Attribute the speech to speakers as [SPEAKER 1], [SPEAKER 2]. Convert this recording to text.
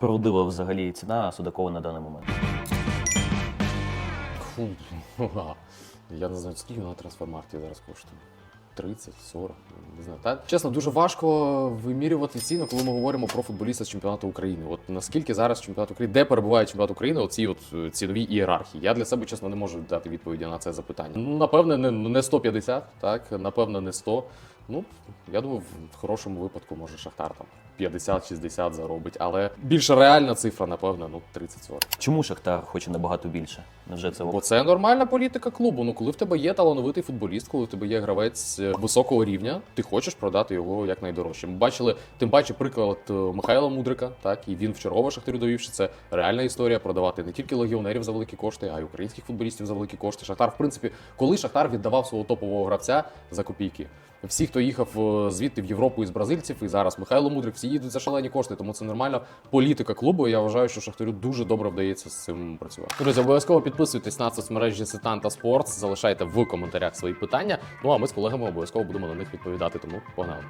[SPEAKER 1] Породила взагалі ціна Судакова на даний момент.
[SPEAKER 2] Фу, я не знаю, скільки на трансформарті зараз коштує. 30, 40, не знаю. Та чесно, дуже важко вимірювати ціну, коли ми говоримо про футболіста з чемпіонату України. От наскільки зараз чемпіонат України, де перебуває чемпіонат України, оці от е, цінові ієрархії. Я для себе чесно не можу дати відповіді на це запитання. Ну, напевне, не, не 150, так, напевне, не 100. Ну, я думаю, в хорошому випадку може Шахтар там 50-60 заробить, але більш реальна цифра, напевно, ну 30-40.
[SPEAKER 1] Чому Шахтар хоче набагато більше? Невже це
[SPEAKER 2] Бо це нормальна політика клубу. Ну, коли в тебе є талановитий футболіст, коли в тебе є гравець е, високого рівня, ти хочеш продати його як найдорожче. Ми бачили, тим паче, приклад е, Михайла Мудрика, так і він вчергово шахтарю довів, що це реальна історія продавати не тільки легіонерів за великі кошти, а й українських футболістів за великі кошти. Шахтар, в принципі, коли Шахтар віддавав свого топового гравця за копійки. Всі, хто їхав е, звідти в Європу із бразильців, і зараз Михайло Мудрик, всі їдуть за шалені кошти, тому це нормальна політика клубу. Я вважаю, що Шахтарю дуже добре вдається з цим працювати. Друзі, обов'язково підписуйтесь на соцмережі Сетан та Спортс, залишайте в коментарях свої питання. Ну а ми з колегами обов'язково будемо на них відповідати. Тому погнали.